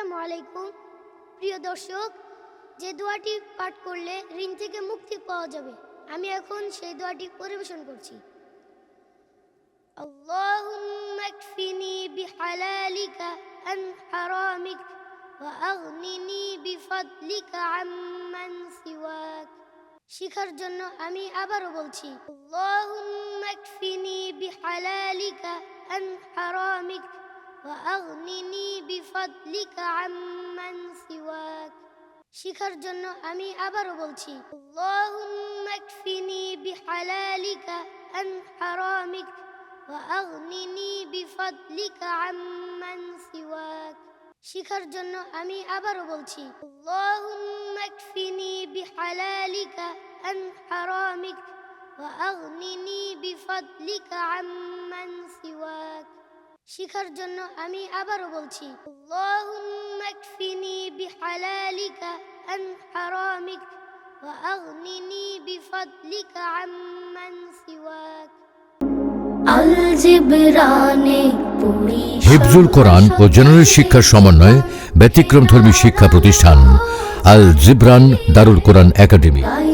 আসসালামু আলাইকুম প্রিয় দর্শক যে দোয়াটি পাঠ করলে ঋণ থেকে মুক্তি পাওয়া যাবে আমি এখন সেই দোয়াটি পরিবেশন করছি اللهم اكفني بحلالك عن حرامك وأغنني بفضلك عمن سواك শিখার জন্য আমি আবারও বলছি اللهم اكفني بحلالك عن حرامك وأغنني بفضلك عمن سواك শিখার জন্য আমি আবারও বলছি اللهم اكفني بحلالك عن حرامك وأغنني بفضلك عمن سواك শিখার জন্য আমি আবারও বলছি اللهم اكفني بحلالك عن حرامك وأغنني بفضلك عمن سواك শিখার জন্য আমি আবারও বলছি اللهم اكفني بحلالك عن حرامك وأغنني بفضلك عمن سواك আল জিবরানে পড়ি হিফজুল কোরআন ও জেনারেল শিক্ষার সমন্বয়ে ব্যতিক্রমধর্মী শিক্ষা প্রতিষ্ঠান আল জিবরান দারুল কোরআন একাডেমি তাই